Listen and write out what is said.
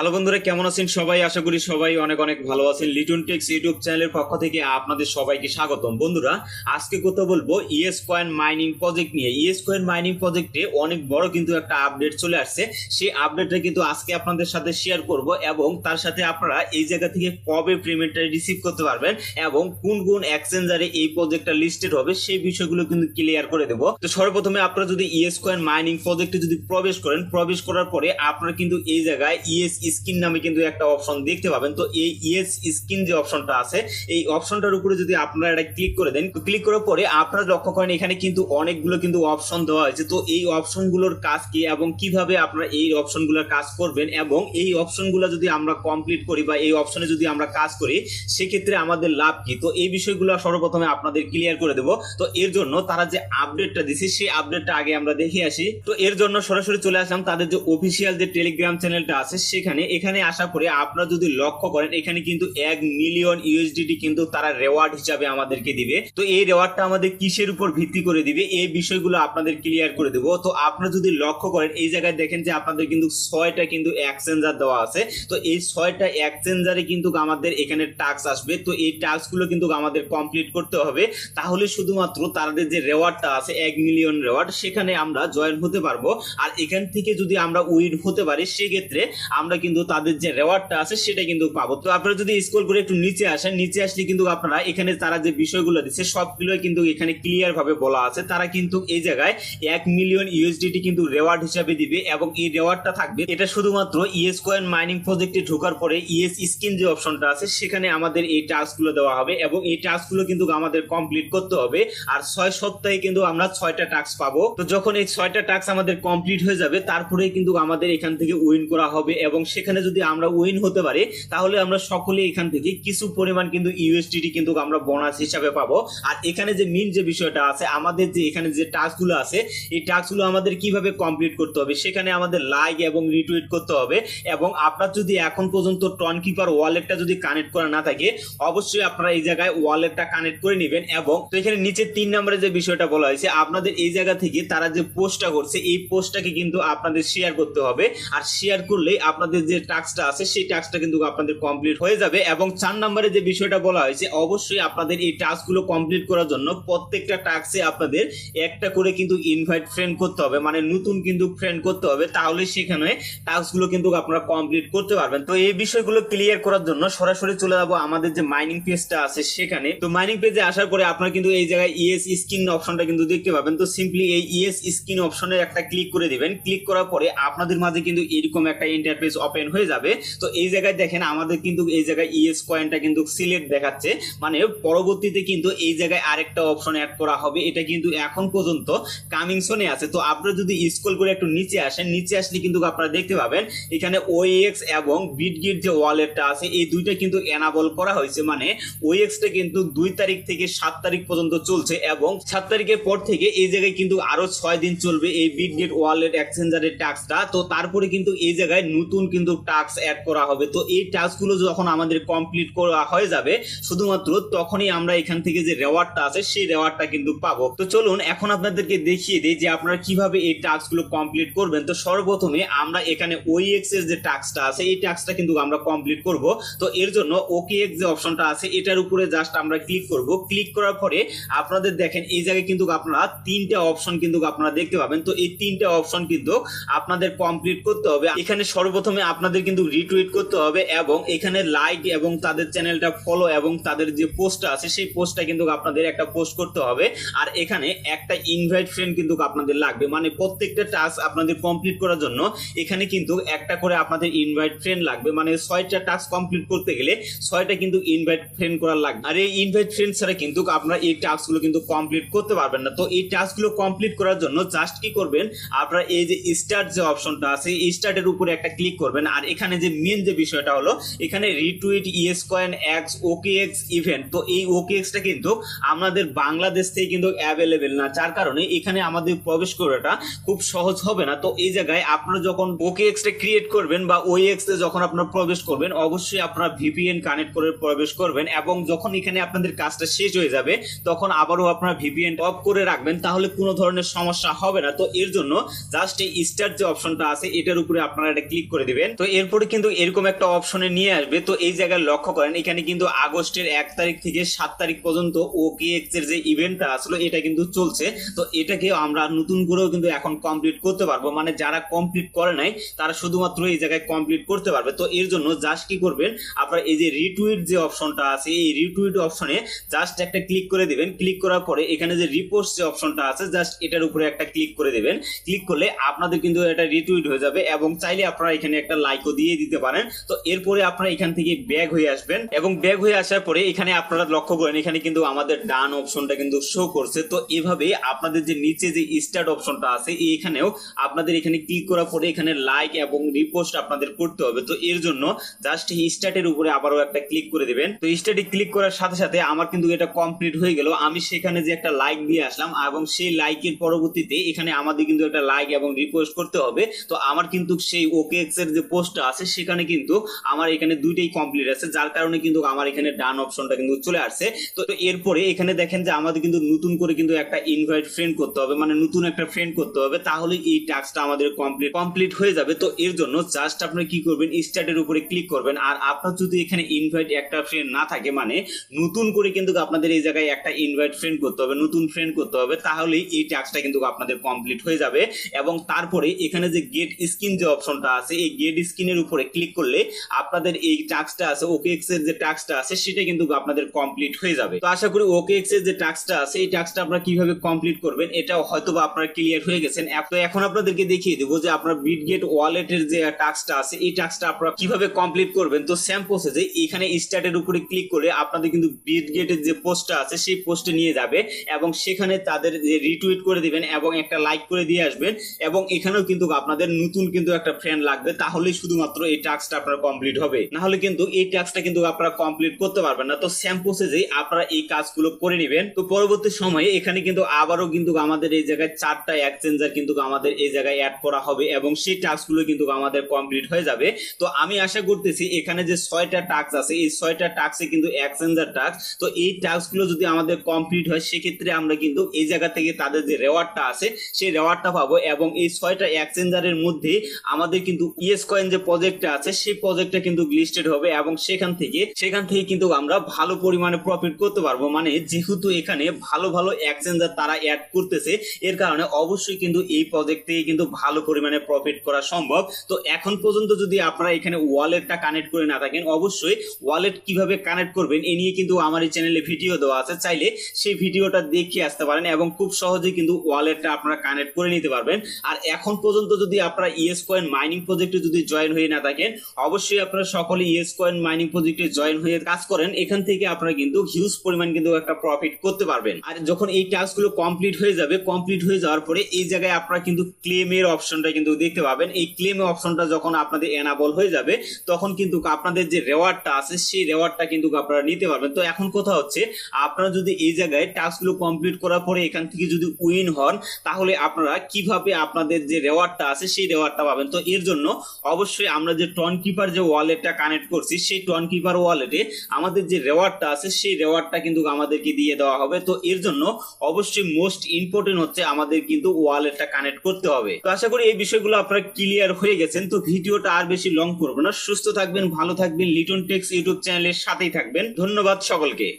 Hello বন্ধুরা, কেমন আছেন সবাই? আশা করি সবাই অনেক অনেক ভালো আছেন। লিটন টেক্স ইউটিউব চ্যানেলের পক্ষ থেকে আপনাদের সবাইকে স্বাগতম। বন্ধুরা, আজকে কথা বলব ইএস কয়েন মাইনিং প্রজেক্ট নিয়ে। ইএস কয়েন মাইনিং প্রজেক্টে অনেক বড় কিন্তু একটা আপডেট চলে আসছে। সেই আপডেটটা কিন্তু আজকে আপনাদের সাথে শেয়ার করব এবং তার সাথে আপনারা এই জায়গা থেকে কবে পেমেন্টটা রিসিভ করতে পারবেন এবং কোন কোন এক্সচেঞ্জারে এই প্রজেক্টটা লিস্টেড হবে সেই বিষয়গুলো কিন্তু ক্লিয়ার করে দেবো। তো সর্বপ্রথমে আপনারা যদি ইএস কয়েন মাইনিং প্রজেক্টে যদি প্রবেশ করেন, প্রবেশ করার পরে আপনারা কিন্তু এই জায়গায় ইএস স্কিন নামে কিন্তু একটা অপশন দেখতে পাবেন। তো এই ইএস স্কিন যে অপশনটা আছে, এই অপশনটার উপরে যদি আপনারা এটা ক্লিক করে দেন ক্লিক করার পরে আপনারা লক্ষ্য করেন এখানে কিন্তু অনেকগুলো কিন্তু অপশন দেওয়া হয়েছে। তো এই অপশনগুলোর কাজ কি এবং কীভাবে আপনারা এই অপশনগুলোর কাজ করবেন এবং এই অপশনগুলো যদি আমরা কমপ্লিট করি বা এই অপশনে যদি আমরা কাজ করি, সেক্ষেত্রে আমাদের লাভ কি? তো এই বিষয়গুলো সর্বপ্রথমে আপনাদের ক্লিয়ার করে দেবো। তো এর জন্য তারা যে আপডেটটা দিছে, সেই আপডেটটা আগে আমরা দেখে আসি। তো এর জন্য সরাসরি চলে আসলাম। তাদের যে অফিসিয়াল যে টেলিগ্রাম চ্যানেলটা আছে, সেখানে এখানে আসা করে আপনারা যদি লক্ষ্য করেন, এখানে কিন্তু এক মিলিয়ন ইউএসডিটি কিন্তু তারা রেওয়ার্ড হিসাবে আমাদেরকে দিবে। তো এই রেওয়ার্ডটা আমাদের কিসের উপর ভিত্তি করে দিবে, এই বিষয়গুলো আপনাদের ক্লিয়ার করে দেবো। তো আপনারা যদি লক্ষ্য করেন, এই জায়গায় দেখেন যে আপনাদের কিন্তু ছয়টা কিন্তু এক্সচেঞ্জার দেওয়া আছে। তো এই ছয়টা এক্সচেঞ্জারে কিন্তু আমাদের এখানে টাস্ক আসবে। তো এই টাস্কগুলো কিন্তু আমাদের কমপ্লিট করতে হবে। তাহলে শুধুমাত্র তাদের যে রেওয়ার্ডটা আছে, এক মিলিয়ন রেওয়ার্ড সেখানে আমরা জয়েন হতে পারব। আর এখান থেকে যদি আমরা উইন হতে পারি, সেক্ষেত্রে আমরা কিন্তু তাদের যে রেওয়ার্ডটা আছে সেটা কিন্তু পাবো। তো আপনারা যদি স্ক্রল করে একটু নিচে আসেন, নিচে আসলে কিন্তু আপনারা এখানে তারা যে বিষয়গুলো দিচ্ছে সবগুলো কিন্তু এখানে ক্লিয়ার ভাবে বলা আছে। তারা কিন্তু এই জায়গায় এক মিলিয়ন ইউএসডিটি কিন্তু রেওয়ার্ড হিসাবে দিবে এবং এই রেওয়ার্ডটা থাকবে। এটা শুধুমাত্র ইএস কয়েন মাইনিং প্রজেক্টে ঢোকার পরে ইএস স্কিন যে অপশনটা আছে, সেখানে আমাদের এই টাস্কগুলো দেওয়া হবে এবং এই টাস্কগুলো কিন্তু আমাদের কমপ্লিট করতে হবে। আর ছয় সপ্তাহে কিন্তু আমরা ছয়টা টাস্ক পাবো। তো যখন এই ছয়টা টাস্ক আমাদের কমপ্লিট হয়ে যাবে তারপরে কিন্তু আমাদের এখান থেকে উইন করা হবে এবং সেখানে যদি আমরা উইন হতে পারি, তাহলে আমরা সকলে এখান থেকে কিছু পরিমাণ কিন্তু ইউএসডিটি কিন্তু আমরা বোনাস হিসাবে পাবো। আর এখানে যে মেন যে বিষয়টা আছে, আমাদের যে এখানে যে টাস্কগুলো আছে, এই টাস্কগুলো আমাদের কীভাবে কমপ্লিট করতে হবে, সেখানে আমাদের লাইক এবং রিটুইট করতে হবে। এবং আপনার যদি এখন পর্যন্ত টন কিপার ওয়ালেটটা যদি কানেক্ট করা না থাকে, অবশ্যই আপনারা এই জায়গায় ওয়ালেটটা কানেক্ট করে নেবেন এবং তো এখানে নিচে তিন নম্বরে যে বিষয়টা বলা হয়েছে, আপনাদের এই জায়গা থেকে তারা যে পোস্টটা করছে, এই পোস্টটাকে কিন্তু আপনাদের শেয়ার করতে হবে। আর শেয়ার করলেই আপনাদের যে টাস্কটা আছে, সেই টাস্কটা কিন্তু আপনাদের কমপ্লিট হয়ে যাবে এবং চার নম্বরে যে বিষয়টা বলা হয়েছে, অবশ্যই আপনাদের এই টাস্কগুলো কমপ্লিট করার জন্য প্রত্যেকটা টাস্কে আপনাদের একটা করে কিন্তু ইনভাইট ফ্রেন্ড করতে হবে মানে নতুন কিন্তু ফ্রেন্ড করতে হবে, তাহলে সেখানে টাস্কগুলো কিন্তু আপনারা কমপ্লিট করতে পারবেন। তো এই বিষয়গুলো ক্লিয়ার করার জন্য সরাসরি চলে যাব আমাদের যে মাইনিং পেজটা আছে সেখানে। তো মাইনিং পেজে আসার পরে আপনারা কিন্তু এই জায়গায় ইএস স্ক্রিন অপশনটা কিন্তু দেখতে পাবেন। তো সিম্পলি এই ইএস স্ক্রিন অপশনের একটা ক্লিক করে দিবেন। ক্লিক করার পরে আপনাদের মাঝে কিন্তু এরকম একটা ইন্টারফেস ওপেন হয়ে যাবে। তো এই জায়গায় দেখেন আমাদের কিন্তু এই জায়গায় ইএস কয়েনটা কিন্তু সিলেক্ট দেখাচ্ছে। মানে পরবর্তীতে কিন্তু এই জায়গায় আরেকটা অপশন অ্যাড করা হবে। এটা কিন্তু এখন পর্যন্ত কামিং সোনে আছে। তো আপনারা যদি স্ক্রল করে একটু নিচে আসেন, নিচে আসলে কিন্তু আপনারা দেখতে পাবেন, এখানে ওএক্স এবং বিটগিট যে ওয়ালেটটা আছে, এই দুইটা কিন্তু এনাবল করা হয়েছে। মানে ওএক্সটা কিন্তু দুই তারিখ থেকে সাত তারিখ পর্যন্ত চলছে এবং সাত তারিখের পর থেকে এই জায়গায় কিন্তু আরও ছয় দিন চলবে এই বিটগেট ওয়ালেট এক্সচেঞ্জারের টাস্কটা তো তারপরে কিন্তু এই জায়গায় নতুন কিন্তু টাস্ক অ্যাড করা হবে। তো এই টাস্কগুলো যখন আমাদের কমপ্লিট করা হয়ে যাবে, শুধুমাত্র তখনই আমরা এখান থেকে যে রেওয়ার্ডটা আছে, সেই রেওয়ার্ডটা কিন্তু পাবো। তো চলুন, এখন আপনাদেরকে দেখিয়ে দিই যে আপনারা কীভাবে এই টাস্কগুলো কমপ্লিট করবেন। তো সর্বপ্রথমে আমরা এখানে ওইএক্স এর যে টাস্কটা আছে, এই টাস্কটা কিন্তু আমরা কমপ্লিট করব। তো এর জন্য ওকে এক্স যে অপশনটা আছে, এটার উপরে জাস্ট আমরা ক্লিক করব। ক্লিক করার পরে আপনাদের দেখেন, এই জায়গায় কিন্তু আপনারা তিনটা অপশন কিন্তু আপনারা দেখতে পাবেন। তো এই তিনটা অপশন কিন্তু আপনাদের কমপ্লিট করতে হবে। এখানে সর্বপ্রথমে আপনাদের কিন্তু রিটুইট করতে হবে এবং এখানে লাইক এবং তাদের চ্যানেলটা ফলো এবং তাদের যে পোস্টটা আছে, সেই পোস্টটা কিন্তু আপনাদের একটা পোস্ট করতে হবে। আর এখানে একটা ইনভাইট ফ্রেন্ড কিন্তু আপনাদের লাগবে। মানে প্রত্যেকটা টাস্ক আপনাদের কমপ্লিট করার জন্য এখানে কিন্তু একটা করে আপনাদের ইনভাইট ফ্রেন্ড লাগবে। মানে ছয়টা টাস্ক কমপ্লিট করতে গেলে ছয়টা কিন্তু ইনভাইট ফ্রেন্ড করার লাগবে। আর এই ইনভাইট ফ্রেন্ড ছাড়া কিন্তু আপনারা এই টাস্কগুলো কিন্তু কমপ্লিট করতে পারবেন না। তো এই টাস্কগুলো কমপ্লিট করার জন্য জাস্ট কি করবেন? আপনারা এই যে স্টার্ট যে অপশনটা আছে স্টার্টের উপরে একটা ক্লিক করবেন। আর এখানে যে মেন যে বিষয়টা হলো, এখানে retweet ES coin X okay X event তো এই ওকে এক্সটা কিন্তু আমাদের বাংলাদেশ থেকে কিন্তু অ্যাভেলেবেল না। যার কারণে এখানে আমাদের প্রবেশ করাটা খুব সহজ হবে না। তো এই জায়গায় আপনারা যখন ওকে এক্সটা ক্রিয়েট করবেন বা ওই এক্সে যখন আপনারা প্রবেশ করবেন, অবশ্যই আপনারা ভিপিএন কানেক্ট করে প্রবেশ করবেন এবং যখন এখানে আপনাদের কাজটা শেষ হয়ে যাবে, তখন আবারও আপনারা ভিপিএন অফ করে রাখবেন, তাহলে কোনো ধরনের সমস্যা হবে না। তো এর জন্য জাস্ট এই স্টার্ট যে অপশনটা আছে, এটার উপরে আপনারা এটা ক্লিক করে দিবেন। তো এরপরে কিন্তু এরকম একটা অপশনে নিয়ে আসবে। তো এই জায়গায় লক্ষ্য করেন, এখানে কিন্তু আগস্টের এক তারিখ থেকে সাত তারিখ পর্যন্ত ওকে এক্সের যে ইভেন্টটা আসলো, এটা কিন্তু চলছে। তো এটাকে আমরা নতুন করেও কিন্তু এখন কমপ্লিট করতে পারব। মানে যারা কমপ্লিট করে নাই, তারা শুধুমাত্র এই জায়গায় কমপ্লিট করতে পারবে। তো এর জন্য জাস্ট কি করবেন, আপনার এই যে রিটুইট যে অপশনটা আছে, এই রিটুইট অপশনে জাস্ট একটা ক্লিক করে দিবেন। ক্লিক করার পরে এখানে যে রিপোস্ট যে অপশনটা আছে জাস্ট এটার উপরে একটা ক্লিক করে দিবেন। ক্লিক করলে আপনাদের কিন্তু এটা রিটুইট হয়ে যাবে এবং চাইলে আপনারা এখানে একটা লাইকও দিয়ে দিতে পারেন। তো এরপরে আপনারা এখান থেকে ব্যাগ হয়ে আসবেন। এবং ব্যাগ হয়ে আসার পরে এখানে আপনারা লক্ষ্য করেন, এখানে কিন্তু আমাদের ডান অপশনটা কিন্তু শো করছে। তো এভাবে আপনাদের যে নিচে যে স্টার্ট অপশনটা আছে, এখানেও আপনাদের এখানে ক্লিক করার পরে এখানে লাইক এবং রিপোস্ট আপনাদের করতে হবে। তো এর জন্য জাস্ট স্টার্টের উপরে আবারও একটা ক্লিক করে দিবেন। তো স্টার্টে ক্লিক করার সাথে সাথে আমার কিন্তু এটা কমপ্লিট হয়ে গেল। আমি সেখানে যে একটা লাইক দিয়ে আসলাম এবং সেই লাইকের পরবর্তীতে এখানে আমাদের কিন্তু একটা লাইক এবং রিপোস্ট করতে হবে। তো আমার কিন্তু সেই ওকে এক্সের যে পোস্টটা আছে, সেখানে কিন্তু আমার এখানে দুইটাই কমপ্লিট আছে, যার কারণে কিন্তু আমার এখানে ডান অপশনটা কিন্তু চলে আসছে। তো এরপরে এখানে দেখেন যে আমাদের কিন্তু নতুন করে কিন্তু একটা ইনভাইট ফ্রেন্ড করতে হবে মানে নতুন একটা ফ্রেন্ড করতে হবে, তাহলে এই টাস্কটা আমাদের কমপ্লিট কমপ্লিট হয়ে যাবে। তো এর জন্য জাস্ট আপনি কি করবেন স্টার্টের উপরে ক্লিক করবেন, আর আপনার যদি এখানে ইনভাইট একটা ফ্রেন্ড না থাকে মানে নতুন করে কিন্তু আপনাদের এই জায়গায় একটা ইনভাইট ফ্রেন্ড করতে হবে, নতুন ফ্রেন্ড করতে হবে তাহলেই এই টাস্কটা কিন্তু আপনাদের কমপ্লিট হয়ে যাবে। এবং তারপরে এখানে যে গেট স্ক্রিন যে অপশনটা আছে, এই গেট স্ক্রিনের উপরে ক্লিক করলে আপনাদের এই টাস্কটা আছে ওকে এক্সের যে টাস্কটা আছে, সেটা কিন্তু আপনাদের কমপ্লিট হয়ে যাবে। তো আশা করি ওকে এক্সের যে টাস্কটা আছে, এই টাস্কটা আপনারা কীভাবে কমপ্লিট করবেন, এটাও হয়তো বা আপনারা ক্লিয়ার হয়ে গেছেন। তো এখন আপনাদেরকে দেখিয়ে দেবো যে আপনার বিটগেট ওয়ালেটের যে টাস্কটা আছে, এই টাস্কটা আপনারা কীভাবে কমপ্লিট করবেন। তো স্যাম প্রসেসে এখানে স্টার্টের উপরে ক্লিক করে আপনাদের কিন্তু বিটগেটের যে পোস্টটা আছে, সেই পোস্টে নিয়ে যাবে এবং সেখানে তাদের যে রিটুইট করে দিবেন এবং একটা লাইক করে দিয়ে আসবেন এবং এখানেও কিন্তু আপনাদের নতুন কিন্তু একটা ফ্রেন্ড লাগবে। তাহলেই শুধুমাত্র এই টাস্কটা আপনার কমপ্লিট হবে। না হলে কিন্তু এই টাস্কটা কিন্তু আপনারা কমপ্লিট করতে পারবেন না। তো স্যাম প্রসেসেই আপনারা এই কাজগুলো করে নেবেন, তো পরবর্তী সময়ে এখানে কিন্তু আবারও কিন্তু আমাদের এই জায়গায় চারটা এক্সচেঞ্জার কিন্তু আমাদের এই জায়গায় অ্যাড করা হবে এবং সেই টাস্কগুলো কিন্তু আমাদের কমপ্লিট হয়ে যাবে। তো আমি আশা করতেছি এখানে যে ছয়টা টাস্ক আছে, এই ছয়টা টাস্কে কিন্তু এক্সচেঞ্জার টাস্ক তো এই টাস্কগুলো যদি আমাদের কমপ্লিট হয়, সেক্ষেত্রে আমরা কিন্তু এই জায়গা থেকে তাদের যে রেওয়ার্ডটা আছে, সেই রেওয়ার্ডটা পাবো এবং এই ছয়টা এক্সচেঞ্জারের মধ্যে আমাদের কিন্তু ইএস কয়েন যে প্রজেক্টটা আছে, সেই প্রজেক্টটা কিন্তু লিস্টেড হবে এবং সেখান থেকে সেখান থেকে কিন্তু আমরা ভালো পরিমাণে প্রফিট করতে পারব। মানে যেহেতু এখানে ভালো ভালো এক্সচেঞ্জার তারা অ্যাড করতেছে, এর কারণে অবশ্যই কিন্তু এই প্রজেক্ট থেকে কিন্তু ভালো পরিমাণে প্রফিট করা সম্ভব। তো এখন পর্যন্ত যদি আপনারা এখানে ওয়ালেটটা কানেক্ট করে না থাকেন, অবশ্যই ওয়ালেট কীভাবে কানেক্ট করবেন, এ নিয়ে কিন্তু আমার এই চ্যানেলে ভিডিও দেওয়া আছে। চাইলে সেই ভিডিওটা দেখে আসতে পারেন এবং খুব সহজেই কিন্তু ওয়ালেটটা আপনারা কানেক্ট করে নিতে পারবেন। আর এখন পর্যন্ত যদি আপনারা ইএস কয়েন মাইনিং প্রজেক্টে যদি জয়েন হয়ে না থাকেন, অবশ্যই আপনারা সকলে ইএস কয়েন মাইনিং প্রজেক্টে জয়েন হয়ে কাজ করেন। এখান থেকে আপনারা কিন্তু হিউজ পরিমাণ কিন্তু একটা প্রফিট করতে পারবেন। আর যখন এই টাস্কগুলো কমপ্লিট হয়ে যাবে কমপ্লিট হয়ে যাওয়ার পরে এই জায়গায় আপনারা কিন্তু ক্লেমের অপশনটা কিন্তু দেখতে পাবেন। এই ক্লেমের অপশনটা যখন আপনাদের এনাবল হয়ে যাবে, তখন কিন্তু আপনাদের যে রেওয়ার্ডটা আছে, সেই রেওয়ার্ডটা কিন্তু আপনারা নিতে পারবেন। তো এখন কথা হচ্ছে, আপনারা যদি এই জায়গায় টাস্কগুলো কমপ্লিট করার পরে এখান থেকে যদি উইন হন, তাহলে আপনারা কীভাবে আপনাদের যে রেওয়ার্ডটা আছে, সেই রেওয়ার্ডটা পাবেন। তো এর জন্য অবশ্যই আমরা যে টন কিপার যে ওয়ালেটটা কানেক্ট করছি, সেই টন কিপার ওয়ালেটে আমাদের যে রেওয়ার্ডটা আছে, সেই রেওয়ার্ডটা কিন্তু আমাদেরকে দিয়ে দেওয়া হবে। তো এর জন্য অবশ্যই মোস্ট ইম্পর্টেন্ট হচ্ছে আমাদের কিন্তু ওয়ালেটটা কানেক্ট করতে হবে। তো আশা করি এই বিষয়গুলো আপনারা ক্লিয়ার হয়ে গেছেন। তো ভিডিওটা আর বেশি লং করব না। সুস্থ থাকবেন, ভালো থাকবেন। লিটন টেক্স ইউটিউব চ্যানেলের সাথেই থাকবেন। ধন্যবাদ সকলকে।